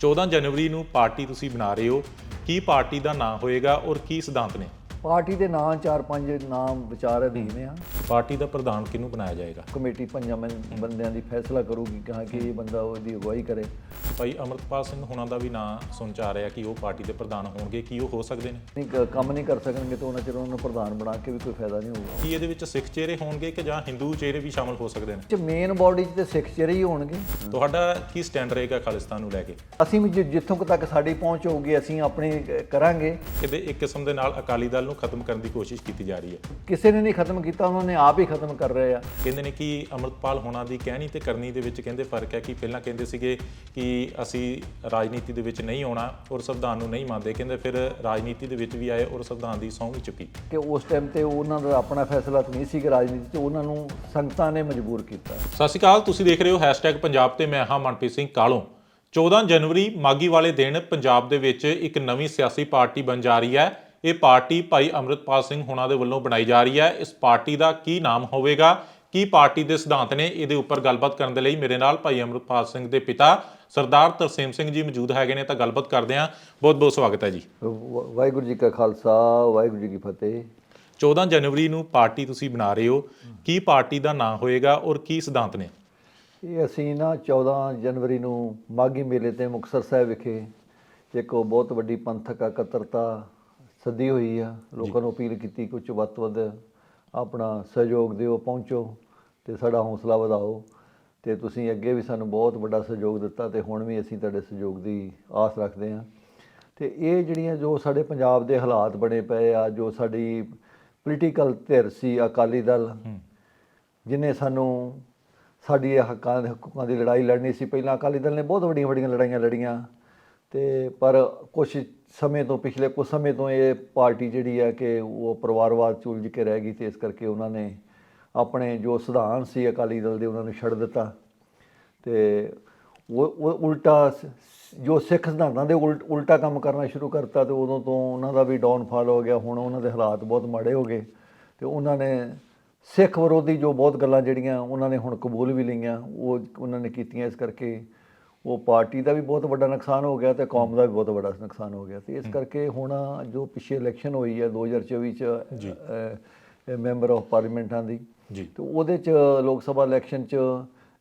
14 ਜਨਵਰੀ ਨੂੰ ਪਾਰਟੀ ਤੁਸੀਂ ਬਣਾ ਰਹੇ ਹੋ। ਕੀ ਪਾਰਟੀ ਦਾ ਨਾਂ ਹੋਏਗਾ ਔਰ ਕੀ ਸਿਧਾਂਤ ਨੇ? ਪਾਰਟੀ ਦੇ ਨਾਂ ਚਾਰ ਪੰਜ ਨਾਮ ਵਿਚਾਰ ਅਧੀਨ ਆ। ਪਾਰਟੀ ਦਾ ਪ੍ਰਧਾਨ ਕਿਹਨੂੰ ਬਣਾਇਆ ਜਾਏਗਾ? ਕਮੇਟੀ ਪੰਜਾਂ ਮੰ- ਬੰਦਿਆਂ ਦੀ ਫੈਸਲਾ ਕਰੂਗੀ ਕਹਾਂ ਕਿ ਇਹ ਬੰਦਾ ਉਹਦੀ ਅਗਵਾਈ ਕਰੇ। ਭਾਈ ਅਮਰਤਪਾਲ ਸਿੰਘ ਹੁਣਾਂ ਦਾ ਵੀ ਨਾਂ ਸੁਣ ਚ ਆ ਰਿਹਾ ਕਿ ਉਹ ਪਾਰਟੀ ਦੇ ਪ੍ਰਧਾਨ ਹੋਣਗੇ ਕੀ ਉਹ ਹੋ ਸਕਦੇ ਨੇ? ਨਹੀਂ ਕ- ਕੰਮ ਨਹੀਂ ਕਰ ਸਕਣਗੇ ਤਾਂ ਉਹਨਾਂ ਚਿਰ ਉਹਨਾਂ ਨੂੰ ਪ੍ਰਧਾਨ ਬਣਾ ਕੇ ਵੀ ਕੋਈ ਫਾਇਦਾ ਨਹੀਂ ਹੋਊਗਾ। ਕੀ ਇਹਦੇ ਵਿੱਚ ਸਿੱਖ ਚਿਹਰੇ ਹੋਣਗੇ ਕਿ ਜਾਂ ਹਿੰਦੂ ਚਿਹਰੇ ਵੀ ਸ਼ਾਮਲ ਹੋ ਸਕਦੇ ਨੇ? ਚ ਮੇਨ ਬਾਡੀ 'ਚ ਤੇ ਸਿੱਖ ਚਿਹਰੇ ਹੀ ਹੋਣਗੇ। ਤੁਹਾਡਾ ਕੀ ਸਟੈਂਡ ਰਹੇਗਾ ਖਾਲਿਸਤਾਨ ਨੂੰ ਲੈ ਕੇ? ਅਸੀਂ ਵੀ ਜਿ- ਜਿੱਥੋਂ ਕੁ ਤੱਕ ਸਾਡੀ ਪਹੁੰਚ ਹੋਊਗੀ ਅਸੀਂ ਆਪਣੀ ਕ- ਕਰਾਂਗੇ। ਇਹਦੇ ਇੱਕ ਕਿਸਮ ਦੇ ਨਾਲ ਅਕਾਲੀ ਦਲ ਨੂੰ ਖਤਮ ਕਰਨ ਦੀ ਕੋਸ਼ਿਸ਼ ਕੀਤੀ ਜਾ ਰਹੀ ਹੈ। ਕਿਸੇ ਨੇ ਨਹੀਂ ਖਤਮ ਕੀਤਾ ਉਹਨਾਂ ਨੇ ਆਪ ਹੀ ਖਤਮ ਕਰ ਰਹੇ ਆ। ਕਹਿੰਦੇ ਨੇ ਕਿ ਅਮਰਤਪਾਲ ਹੋਣਾ ਦੀ ਕਹਿਣੀ ਤੇ ਕਰਨੀ ਦੇ ਵਿੱਚ ਕਹਿੰਦੇ ਫ਼ਰਕ ਹੈ ਕਿ ਪਹਿਲਾਂ ਕਹਿੰਦੇ ਸੀਗੇ ਕਿ ਅਸੀਂ ਰਾਜਨੀਤੀ ਦੇ ਵਿੱਚ ਨਹੀਂ ਆਉਣਾ ਔਰ ਸੰਵਿਧਾਨ ਨੂੰ ਨਹੀਂ ਮੰਨਦੇ। ਕਹਿੰਦੇ ਫਿਰ ਰਾਜਨੀਤੀ ਦੇ ਵਿੱਚ ਵੀ ਆਏ ਔਰ ਸੰਵਿਧਾਨ ਦੀ ਸਹੁੰ ਵੀ ਚੁੱਕੀ। ਕਿ ਉਸ ਟਾਈਮ ਤੇ ਉਹਨਾਂ ਦਾ ਆਪਣਾ ਫੈਸਲਾ ਤਾਂ ਨਹੀਂ ਸੀ ਕਿ ਰਾਜਨੀਤੀ 'ਚ ਉਹਨਾਂ ਨੂੰ ਸੰਗਤਾਂ ਨੇ ਮਜਬੂਰ ਕੀਤਾ। ਸਤਿ ਸ਼੍ਰੀ ਅਕਾਲ ਤੁਸੀਂ ਦੇਖ ਰਹੇ ਹੋ ਹੈਸ਼ਟੈਗ ਪੰਜਾਬ ਤੇ ਮੈਂ ਹਾਂ ਮਨਪ੍ਰੀਤ ਸਿੰਘ ਕਾਲੋਂ। 14 ਜਨਵਰੀ ਮਾਗੀ ਵਾਲੇ ਦਿਨ ਪੰਜਾਬ ਦੇ ਵਿੱਚ ਇੱਕ ਨਵੀਂ ਸਿਆਸੀ ਪਾਰਟੀ ਬਣ ਜਾ ਰਹੀ ਹੈ। ਇਹ ਪਾਰਟੀ ਭਾਈ ਅਮਰਿਤਪਾਲ ਸਿੰਘ ਹੁਣਾਂ ਦੇ ਵੱਲੋਂ ਬਣਾਈ ਜਾ ਰਹੀ ਹੈ। ਇਸ ਪਾਰਟੀ ਦਾ ਕੀ ਨਾਮ ਹੋਵੇਗਾ? ਕੀ ਪਾਰਟੀ ਦੇ ਸਿਧਾਂਤ ਨੇ? ਇਹਦੇ ਉੱਪਰ ਗੱਲਬਾਤ ਕਰਨ ਦੇ ਲਈ ਮੇਰੇ ਨਾਲ ਭਾਈ ਅਮਰਿਤਪਾਲ ਸਿੰਘ ਦੇ ਪਿਤਾ ਸਰਦਾਰ ਤਰਸੇਮ ਸਿੰਘ ਜੀ ਮੌਜੂਦ ਹੈਗੇ ਨੇ ਤਾਂ ਗੱਲਬਾਤ ਕਰਦੇ ਹਾਂ। ਬਹੁਤ ਬਹੁਤ ਸਵਾਗਤ ਹੈ ਜੀ। ਵਾਹਿਗੁਰੂ ਜੀ ਕਾ ਖਾਲਸਾ ਵਾਹਿਗੁਰੂ ਜੀ ਕੀ ਫਤਿਹ। 14 ਜਨਵਰੀ ਨੂੰ ਪਾਰਟੀ ਤੁਸੀਂ ਬਣਾ ਰਹੇ ਹੋ। ਕੀ ਪਾਰਟੀ ਦਾ ਨਾਮ ਹੋਏਗਾ ਔਰ ਕੀ ਸਿਧਾਂਤ ਨੇ? ਇਹ ਅਸੀਂ ਨਾ 14 ਜਨਵਰੀ ਨੂੰ ਮਾਗੀ ਮੇਲੇ ਤੇ ਮੁਕਤਸਰ ਸਾਹਿਬ ਵਿਖੇ ਇੱਕ ਉਹ ਬਹੁਤ ਵੱਡੀ ਪੰਥਕ ਇਕੱਤਰਤਾ ਸੱਦੀ ਹੋਈ ਆ ਲੋਕਾਂ ਨੂੰ ਅਪੀਲ ਕੀਤੀ ਕਿ ਉੱਚ ਵੱਧ ਤੋਂ ਵੱਧ ਆਪਣਾ ਸਹਿਯੋਗ ਦਿਓ ਪਹੁੰਚੋ ਤੇ ਸਾਡਾ ਹੌਸਲਾ ਵਧਾਓ ਤੇ ਤੁਸੀਂ ਅੱਗੇ ਵੀ ਸਾਨੂੰ ਬਹੁਤ ਵੱਡਾ ਸਹਿਯੋਗ ਦਿੱਤਾ ਤੇ ਹੁਣ ਵੀ ਅਸੀਂ ਤੁਹਾਡੇ ਸਹਿਯੋਗ ਦੀ ਆਸ ਰੱਖਦੇ ਹਾਂ। ਤੇ ਇਹ ਜਿਹੜੀਆਂ ਜੋ ਸਾਡੇ ਪੰਜਾਬ ਦੇ ਹਾਲਾਤ ਬਣੇ ਪਏ ਆ ਜੋ ਸਾਡੀ ਪੋਲੀਟੀਕਲ ਧਿਰ ਸੀ ਅਕਾਲੀ ਦਲ ਜਿਨੇ ਸਾਨੂੰ ਸਾਡੀ ਹੱਕਾਂ ਦੇ ਹਕੂਕਾਂ ਦੀ ਲੜਾਈ ਲੜਨੀ ਸੀ। ਪਹਿਲਾਂ ਅਕਾਲੀ ਦਲ ਨੇ ਬਹੁਤ ਵੱਡੀਆਂ ਵੱਡੀਆਂ ਲੜਾਈਆਂ ਲੜੀਆਂ ਤੇ ਪਰ ਕੁਝ ਸਮੇਂ ਤੋਂ, ਪਿਛਲੇ ਕੁਝ ਸਮੇਂ ਤੋਂ ਇਹ ਪਾਰਟੀ ਜਿਹੜੀ ਹੈ ਕਿ ਉਹ ਪਰਿਵਾਰਵਾਦ ਚ ਕੇ ਰਹਿ ਗਈ ਤੇ ਇਸ ਕਰਕੇ ਉਹਨਾਂ ਨੇ ਆਪਣੇ ਜੋ ਸਿਧਾਂਤ ਸੀ ਅਕਾਲੀ ਦਲ ਦੇ, ਉਹਨਾਂ ਨੂੰ ਛੱਡ ਦਿੱਤਾ। ਤੇ ਉਹ ਉਲਟਾ ਸ- ਜੋ ਸਿੱਖ ਸਿਧਾਂਤਾਂ ਦੇ ਉਲਟ, ਉਲਟਾ ਕੰਮ ਕਰਨਾ ਸ਼ੁਰੂ ਕਰਤਾ, ਤੇ ਉਦੋਂ ਤੋਂ ਉਹਨਾਂ ਦਾ ਵੀ ਡਾਊਨਫਾਲ ਹੋ ਗਿਆ, ਹੁਣ ਉਹਨਾਂ ਦੇ ਹਾਲਾਤ ਬਹੁਤ ਮਾੜੇ ਹੋ ਗਏ। ਤੇ ਉਹਨਾਂ ਨੇ ਸਿੱਖ ਵਿਰੋਧੀ ਜੋ ਬਹੁਤ ਗੱਲਾਂ ਜਿਹੜੀਆਂ, ਉਹਨਾਂ ਨੇ ਹੁਣ ਕਬੂਲ ਵੀ ਲਈਆਂ, ਉਹ ਉਹਨਾਂ ਨੇ ਕੀਤੀਆਂ, ਇਸ ਕਰਕੇ ਉਹ ਪਾਰਟੀ ਦਾ ਵੀ ਬਹੁਤ ਵੱਡਾ ਨੁਕਸਾਨ ਹੋ ਗਿਆ ਤੇ ਕੌਮ ਦਾ ਵੀ ਬਹੁਤ ਵੱਡਾ ਨੁਕਸਾਨ ਹੋ ਗਿਆ ਤੇ ਇਸ ਕਰਕੇ ਹੁਣ ਜੋ ਪਿੱਛੇ ਇਲੈਕਸ਼ਨ ਹੋਈ ਹੈ 2024 ਚ ਮੈਂਬਰ ਆਫ ਪਾਰਲੀਮੈਂਟਾਂ ਦੀ। ਜੀ। ਤੇ ਉਹਦੇ ਚ ਲੋਕ ਸਭਾ ਇਲੈਕਸ਼ਨ ਚ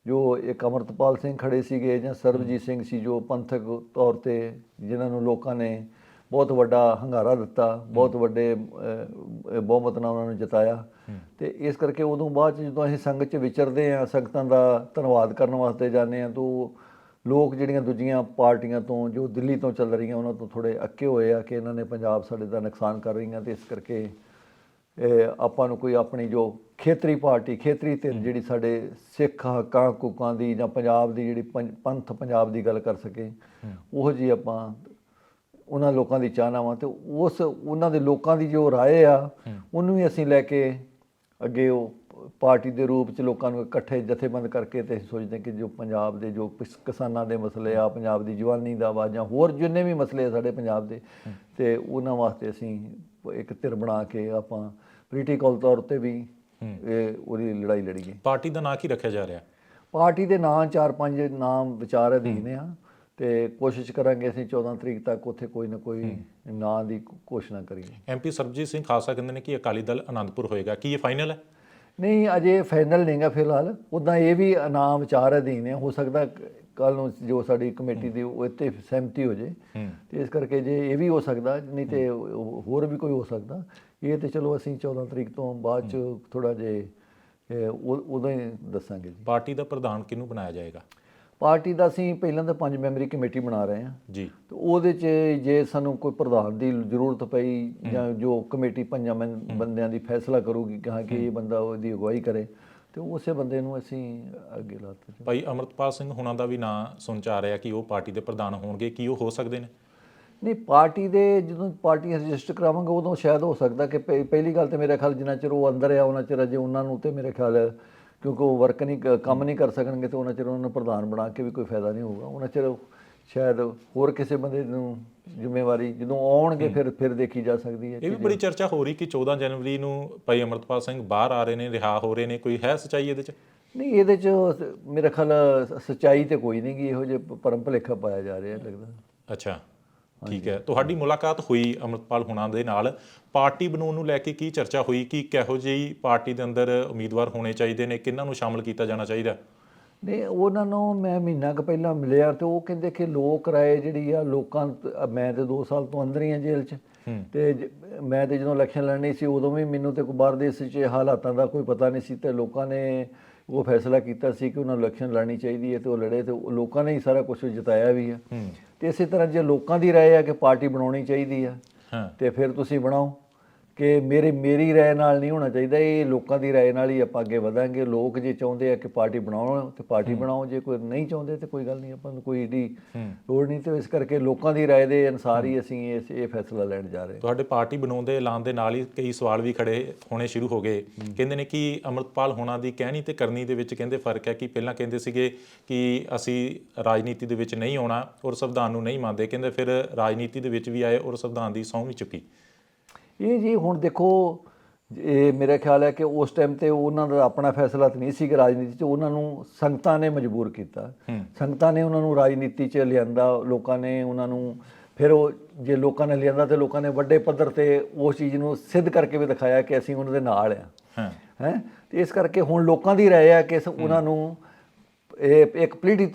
ਜੋ ਇੱਕ ਅਮਰਤਪਾਲ ਸਿੰਘ ਖੜੇ ਸੀਗੇ ਜਾਂ ਸਰਬਜੀਤ ਸਿੰਘ ਸੀ ਜੋ ਪੰਥਕ ਤੌਰ ਤੇ ਜਿਨ੍ਹਾਂ ਨੂੰ ਲੋਕਾਂ ਨੇ ਬਹੁਤ ਵੱਡਾ ਹੰਗਾਰਾ ਦਿੱਤਾ ਬਹੁਤ ਵੱਡੇ ਬਹੁਮਤ ਨਾਲ ਉਹਨਾਂ ਨੂੰ ਜਿਤਾਇਆ। ਤੇ ਇਸ ਕਰਕੇ ਉਦੋਂ ਬਾਅਦ 'ਚ ਜਦੋਂ ਅਸੀਂ ਸੰਗਤ ਚ ਵਿਚਰਦੇ ਆ ਸੰਗਤਾਂ ਦਾ ਧੰਨਵਾਦ ਕਰਨ ਵਾਸਤੇ ਜਾਂਦੇ ਆ ਤਾਂ ਲੋਕ ਜਿਹੜੀਆਂ ਦੂਜੀਆਂ ਪਾਰਟੀਆਂ ਤੋਂ ਜੋ ਦਿੱਲੀ ਤੋਂ ਚੱਲ ਰਹੀਆਂ ਉਹਨਾਂ ਤੋਂ ਥੋੜੇ ਅੱਕੇ ਹੋਏ ਆ ਕਿ ਇਹਨਾਂ ਨੇ ਪੰਜਾਬ ਸਾਡੇ ਦਾ ਨੁਕਸਾਨ ਕਰ ਰਹੀਆਂ ਤੇ ਇਸ ਕਰਕੇ ਇਹ ਆਪਾਂ ਨੂੰ ਕੋਈ ਆਪਣੀ ਜੋ ਖੇਤਰੀ ਪਾਰਟੀ ਖੇਤਰੀ ਧਿਰ ਜਿਹੜੀ ਸਾਡੇ ਸਿੱਖ ਹੱਕਾਂ ਹਕੂਕਾਂ ਦੀ ਜਾਂ ਪੰਜਾਬ ਦੀ ਜਿਹੜੀ ਪੰਥ ਪੰਜਾਬ ਦੀ ਗੱਲ ਕਰ ਸਕੇ ਉਹ ਜੀ ਆਪਾਂ ਉਹਨਾਂ ਲੋਕਾਂ ਦੀ ਚਾਹਨਾਵਾਂ ਤੇ ਉਸ ਉਹਨਾਂ ਦੇ ਲੋਕਾਂ ਦੀ ਜੋ ਰਾਏ ਆ ਉਹਨੂੰ ਵੀ ਅਸੀਂ ਲੈ ਕੇ ਅੱਗੇ ਉਹ ਪਾਰਟੀ ਦੇ ਰੂਪ ਚ ਲੋਕਾਂ ਨੂੰ ਇਕੱਠੇ ਜਥੇਬੰਦ ਕਰਕੇ ਤੇ ਅਸੀਂ ਸੋਚਦੇ ਕਿ ਜੋ ਪੰਜਾਬ ਦੇ ਜੋ ਕਿਸ- ਕਿਸਾਨਾਂ ਦੇ ਮਸਲੇ ਆ ਪੰਜਾਬ ਦੀ ਜਵਾਨੀ ਦਾ ਵਾ ਜਾਂ ਹੋਰ ਜਿੰਨੇ ਵੀ ਮਸਲੇ ਆ ਸਾਡੇ ਪੰਜਾਬ ਦੇ ਤੇ ਉਹਨਾਂ ਵਾਸਤੇ ਅਸੀਂ ਇੱਕ ਧਿਰ ਬਣਾ ਕੇ ਆਪਾਂ ਪੋਲੀਟੀਕਲ ਤੌਰ ਤੇ ਵੀ ਇਹ ਉਹਦੀ ਲੜਾਈ ਲੜੀਏ। ਪਾਰਟੀ ਦਾ ਨਾਂ ਕੀ ਰੱਖਿਆ ਜਾ ਰਿਹਾ? ਪਾਰਟੀ ਦੇ ਨਾਂ ਚਾਰ ਪੰਜ ਨਾਮ ਵਿਚਾਰ ਅਧੀਨ ਆ ਤੇ ਕੋਸ਼ਿਸ਼ ਕਰਾਂਗੇ ਅਸੀਂ 14 ਤਰੀਕ ਤੱਕ ਉੱਥੇ ਕੋਈ ਨਾ ਕੋਈ ਨਾਂ ਦੀ ਘੋਸ਼ਣਾ ਕਰੀਏ। ਐਮਪੀ ਸਰਬਜੀਤ ਸਿੰਘ ਖਾਲਸਾ ਕਹਿੰਦੇ ਨੇ ਕਿ ਅਕਾਲੀ ਦਲ ਆਨੰਦਪੁਰ ਹੋਏਗਾ। ਕੀ ਇਹ ਫਾਈਨਲ ਹੈ? ਨਹੀਂ ਅਜੇ ਫਾਈਨਲ ਨਹੀਂਗਾ ਫਿਲਹਾਲ। ਉਦਾਂ ਇਹ ਵੀ ਨਾਮ ਵਿਚਾਰ ਅਧੀਨ ਹੈ ਹੋ ਸਕਦਾ ਕੱਲ ਨੂੰ ਜੋ ਸਾਡੀ ਕਮੇਟੀ ਦੀ ਉਹ ਇੱਥੇ ਸਹਿਮਤੀ ਹੋ ਜੇ। ਤੇ ਇਸ ਕਰਕੇ ਜੇ ਇਹ ਵੀ ਹੋ ਸਕਦਾ ਨਹੀਂ ਤੇ ਹੋਰ ਵੀ ਕੋਈ ਹੋ ਸਕਦਾ। ਇਹ ਤੇ ਚਲੋ ਅਸੀਂ 14 ਤਰੀਕ ਤੋਂ ਬਾਅਦ ਚ ਥੋੜਾ ਜੇ ਉਦੋਂ ਹੀ ਦੱਸਾਂਗੇ ਜੀ। ਪਾਰਟੀ ਦਾ ਪ੍ਰਧਾਨ ਕਿਹਨੂੰ ਬਣਾਇਆ ਜਾਏਗਾ? ਪਾਰਟੀ ਦਾ ਅਸੀਂ ਪਹਿਲਾਂ ਤਾਂ ਪੰਜ ਮੈਂਬਰੀ ਕਮੇਟੀ ਬਣਾ ਰਹੇ ਹਾਂ। ਜੀ। ਤੇ ਉਹਦੇ 'ਚ ਜੇ ਸਾਨੂੰ ਕੋਈ ਪ੍ਰਧਾਨ ਦੀ ਜ਼ਰੂਰਤ ਪਈ ਜਾਂ ਜੋ ਕਮੇਟੀ ਪੰਜਾਂ ਮੈਂ- ਬੰਦਿਆਂ ਦੀ ਫੈਸਲਾ ਕਰੂਗੀ ਕਹਾਂ ਕਿ ਇਹ ਬੰਦਾ ਉਹਦੀ ਅਗਵਾਈ ਕਰੇ ਤੇ ਉਸੇ ਬੰਦੇ ਨੂੰ ਅਸੀਂ ਅੱਗੇ ਲਾਤੇ ਭਾਈ ਅਮਰਤਪਾਲ ਸਿੰਘ ਹੁਣਾਂ ਦਾ ਵੀ ਨਾਂ ਸੁਣ ਚ ਆ ਰਿਹਾ ਕਿ ਉਹ ਪਾਰਟੀ ਦੇ ਪ੍ਰਧਾਨ ਹੋਣਗੇ ਕੀ ਉਹ ਹੋ ਸਕਦੇ ਨੇ? ਨਹੀਂ ਪਾਰਟੀ ਦੇ ਜਦੋਂ ਪਾਰਟੀ ਰਜਿਸਟਰ ਕਰਾਵਾਂਗੇ ਉਦੋਂ ਸ਼ਾਇਦ ਹੋ ਸਕਦਾ ਕਿ ਪਹਿ- ਪਹਿਲੀ ਗੱਲ ਤੇ ਮੇਰੇ ਖਿਆਲ ਜਿੰਨਾ ਚਿਰ ਉਹ ਅੰਦਰ ਆ ਉਹਨਾਂ ਚਿਰ ਅਜੇ ਉਹਨਾਂ ਨੂੰ ਤੇ ਮੇਰੇ ਖਿਆਲ ਕਿਉਂਕਿ ਉਹ ਵਰਕ ਨਹੀਂ ਕੰਮ ਨਹੀਂ ਕਰ ਸਕਣਗੇ ਤੇ ਉਹਨਾਂ ਚਿਰ ਉਹਨਾਂ ਨੂੰ ਪ੍ਰਧਾਨ ਬਣਾ ਕੇ ਵੀ ਕੋਈ ਫਾਇਦਾ ਨਹੀਂ ਹੋਊਗਾ। ਉਹਨਾਂ ਚਿਰ ਸ਼ਾਇਦ ਹੋਰ ਕਿਸੇ ਬੰਦੇ ਨੂੰ ਜ਼ਿੰਮੇਵਾਰੀ ਜਦੋਂ ਆਉਣਗੇ ਫਿਰ ਫਿਰ ਦੇਖੀ ਜਾ ਸਕਦੀ ਹੈ ਇਹ ਵੀ ਬੜੀ ਚਰਚਾ ਹੋ ਰਹੀ ਕਿ 14 ਜਨਵਰੀ ਨੂੰ ਭਾਈ ਅਮਰਤਪਾਲ ਸਿੰਘ ਬਾਹਰ ਆ ਰਹੇ ਨੇ ਰਿਹਾ ਹੋ ਰਹੇ ਨੇ ਕੋਈ ਹੈ ਸਚਾਈ ਇਹਦੇ ਚ? ਨਹੀਂ ਇਹਦੇ ਚ ਮੇਰੇ ਖਿਆਲ ਸਚਾਈ ਤੇ ਕੋਈ ਨਹੀਂ ਗੀ ਇਹੋ ਜਿਹੇ ਪਰਮ ਭੁਲੇਖਾ ਪਾਇਆ ਜਾ ਰਿਹਾ ਲੱਗਦਾ। ਅੱਛਾ। ਠੀਕ ਹੈ। ਤੁਹਾਡੀ ਮੁਲਾਕਾਤ ਹੋਈ ਅਮਰਪਾਲ ਹੁਣਾਂ ਦੇ ਨਾਲ। ਪਾਰਟੀ ਬਣਾਉਣ ਨੂੰ ਲੈ ਕੇ ਕੀ ਚਰਚਾ ਹੋਈ? ਕਿ ਕਿਹੋ ਜਿਹੀ ਪਾਰਟੀ ਦੇ ਅੰਦਰ ਉਮੀਦਵਾਰ ਹੋਣੇ ਚਾਹੀਦੇ ਨੇ? ਕਿਹਨਾਂ ਨੂੰ ਸ਼ਾਮਲ ਕੀਤਾ ਜਾਣਾ ਚਾਹੀਦਾ? ਨਹੀਂ ਉਹਨਾਂ ਨੂੰ ਮੈਂ ਮਹੀਨਾ ਕੁ ਪਹਿਲਾਂ ਮਿਲਿਆ ਤੇ ਉਹ ਕਹਿੰਦੇ ਕਿ ਲੋਕ ਰਾਏ ਜਿਹੜੀ ਆ ਲੋਕਾਂ ਮੈਂ ਤੇ 2 ਸਾਲ ਤੋਂ ਅੰਦਰ ਹੀ ਆ ਜੇਲ੍ਹ 'ਚ। ਤੇ ਮੈਂ ਤੇ ਜਦੋਂ ਇਲੈਕਸ਼ਨ ਲੜਨੀ ਸੀ ਉਦੋਂ ਵੀ ਮੈਨੂੰ ਤੇ ਕੋਈ ਬਾਹਰ ਦੇਸ਼ 'ਚ ਹਾਲਾਤਾਂ ਦਾ ਕੋਈ ਪਤਾ ਨਹੀਂ ਸੀ ਤੇ ਲੋਕਾਂ ਨੇ ਉਹ ਫੈਸਲਾ ਕੀਤਾ ਸੀ ਕਿ ਉਹਨਾਂ ਨੂੰ ਇਲੈਕਸ਼ਨ ਲੜਨੀ ਚਾਹੀਦੀ ਹੈ ਤੇ ਉਹ ਲੜੇ ਤੇ ਲੋਕਾਂ ਨੇ ਹੀ ਸਾਰਾ ਕੁਝ ਜਿਤਾਇਆ ਵੀ ਆ। ਤੇ ਇਸੇ ਤਰ੍ਹਾਂ ਜੇ ਲੋਕਾਂ ਦੀ ਰਾਏ ਆ ਕਿ ਪਾਰਟੀ ਬਣਾਉਣੀ ਚਾਹੀਦੀ ਆ ਹਾਂ। ਤੇ ਫਿਰ ਤੁਸੀਂ ਬਣਾਓ। ਕਿ ਮੇਰੇ ਮੇਰੀ ਰਾਏ ਨਾਲ ਨਹੀਂ ਹੋਣਾ ਚਾਹੀਦਾ ਇਹ ਲੋਕਾਂ ਦੀ ਰਾਏ ਨਾਲ ਹੀ ਆਪਾਂ ਅੱਗੇ ਵਧਾਂਗੇ। ਲੋਕ ਜੇ ਚਾਹੁੰਦੇ ਆ ਕਿ ਪਾਰਟੀ ਬਣਾਓ ਤੇ ਪਾਰਟੀ ਬਣਾਓ ਜੇ ਕੋਈ ਨਹੀਂ ਚਾਹੁੰਦੇ ਤੇ ਕੋਈ ਗੱਲ ਨਹੀਂ ਆਪਾਂ ਨੂੰ ਕੋਈ ਏਡੀ ਲੋੜ ਨਹੀਂ। ਤੇ ਇਸ ਕਰਕੇ ਲੋਕਾਂ ਦੀ ਰਾਏ ਦੇ ਅਨਸਾਰ ਹੀ ਅਸੀਂ ਇਸ ਇਹ ਫੈਸਲਾ ਲੈਣ ਜਾ ਰਹੇ ਹਾਂ। ਤੁਹਾਡੇ ਪਾਰਟੀ ਬਣਾਉਣ ਦੇ ਐਲਾਨ ਦੇ ਨਾਲ ਹੀ ਕਈ ਸਵਾਲ ਵੀ ਖੜੇ ਹੋਣੇ ਸ਼ੁਰੂ ਹੋ ਗਏ। ਕਹਿੰਦੇ ਨੇ ਕਿ ਅਮਰਤਪਾਲ ਹੋਣਾ ਦੀ ਕਹਿਣੀ ਤੇ ਕਰਨੀ ਦੇ ਵਿੱਚ ਕਹਿੰਦੇ ਫ਼ਰਕ ਹੈ ਕਿ ਪਹਿਲਾਂ ਕਹਿੰਦੇ ਸੀਗੇ ਕਿ ਅਸੀਂ ਰਾਜਨੀਤੀ ਦੇ ਵਿੱਚ ਨਹੀਂ ਆਉਣਾ ਔਰ ਸੰਵਿਧਾਨ ਨੂੰ ਨਹੀਂ ਮੰਨਦੇ। ਕਹਿੰਦੇ ਫਿਰ ਰਾਜਨੀਤੀ ਦੇ ਵਿੱਚ ਵੀ ਆਏ ਔਰ ਸੰਵਿਧਾਨ ਦੀ ਸਹੁੰ ਵੀ ਚੁੱਕੀ। ਇਹ ਜੀ ਹੁਣ ਦੇਖੋ ਇਹ ਮੇਰਾ ਖਿਆਲ ਹੈ ਕਿ ਉਸ ਟਾਈਮ ਤੇ ਉਹਨਾਂ ਦਾ ਆਪਣਾ ਫੈਸਲਾ ਤਾਂ ਨਹੀਂ ਸੀ ਕਿ ਰਾਜਨੀਤੀ 'ਚ ਉਹਨਾਂ ਨੂੰ ਸੰਗਤਾਂ ਨੇ ਮਜਬੂਰ ਕੀਤਾ। ਸੰਗਤਾਂ ਨੇ ਉਹਨਾਂ ਨੂੰ ਰਾਜਨੀਤੀ 'ਚ ਲਿਆਂਦਾ ਲੋਕਾਂ ਨੇ ਉਹਨਾਂ ਨੂੰ ਫਿਰ ਉਹ ਜੇ ਲੋਕਾਂ ਨੇ ਲਿਆਂਦਾ ਤੇ ਲੋਕਾਂ ਨੇ ਵੱਡੇ ਪੱਧਰ ਤੇ ਉਸ ਚੀਜ਼ ਨੂੰ ਸਿੱਧ ਕਰਕੇ ਵੀ ਦਿਖਾਇਆ ਕਿ ਅਸੀਂ ਉਹਨਾਂ ਦੇ ਨਾਲ ਆ। ਹਾਂ। ਹੈ? ਤੇ ਇਸ ਕਰਕੇ ਹੁਣ ਲੋਕਾਂ ਦੀ ਰਾਏ ਹੈ ਕਿ ਉਹਨਾਂ ਨੂੰ ਇਹ ਇੱਕ ਪਲੀਟੀ